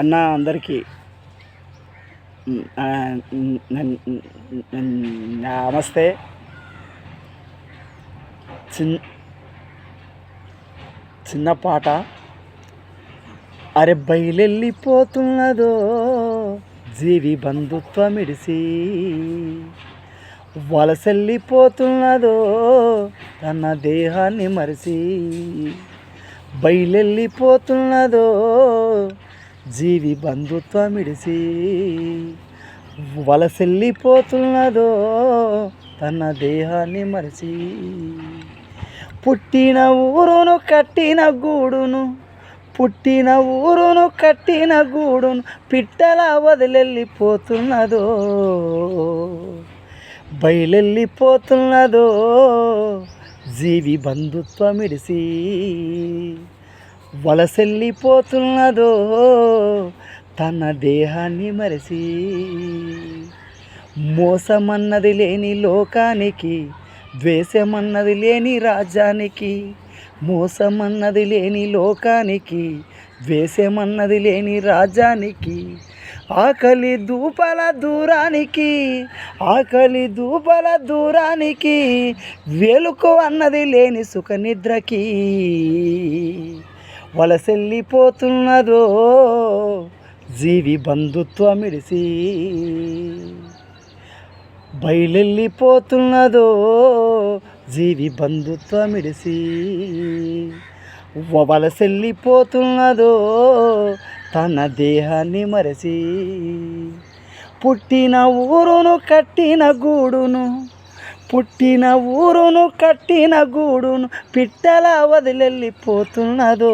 అన్న అందరికీ నమస్తే. చిన్ చిన్న పాట అరే బయలెళ్ళిపోతున్నదో జీవి బంధుత్వం ఇడిసి వలసెళ్ళిపోతున్నదో తన దేహాన్ని మరిసి. బయలెళ్ళిపోతున్నదో జీవి బంధుత్వం ఇడిసి వలసెల్లిపోతున్నదో తన దేహాన్ని మరిచి పుట్టిన ఊరును కట్టిన గూడును పుట్టిన ఊరును కట్టిన గూడును పిట్టల వదిలెళ్ళిపోతున్నదో బయలెళ్ళిపోతున్నదో జీవి బంధుత్వం వలసెల్లిపోతున్నదో తన దేహాన్ని మరిసి మోసమన్నది లేని లోకానికి ద్వేషమన్నది లేని రాజ్యానికి మోసమన్నది లేని లోకానికి ద్వేషమన్నది లేని రాజ్యానికి ఆకలి దూపల దూరానికి ఆకలి దూపల దూరానికి వెలుకు అన్నది లేని సుఖనిద్రకి వలసెల్లిపోతున్నదో జీవి బంధుత్వం బయలెల్లిపోతున్నదో జీవి బంధుత్వం వలసెల్లిపోతున్నదో తన దేహాన్ని మరసి పుట్టిన ఊరును కట్టిన గూడును పుట్టిన ఊరును కట్టిన గూడును పిట్టల వదిలెళ్ళిపోతున్నదో.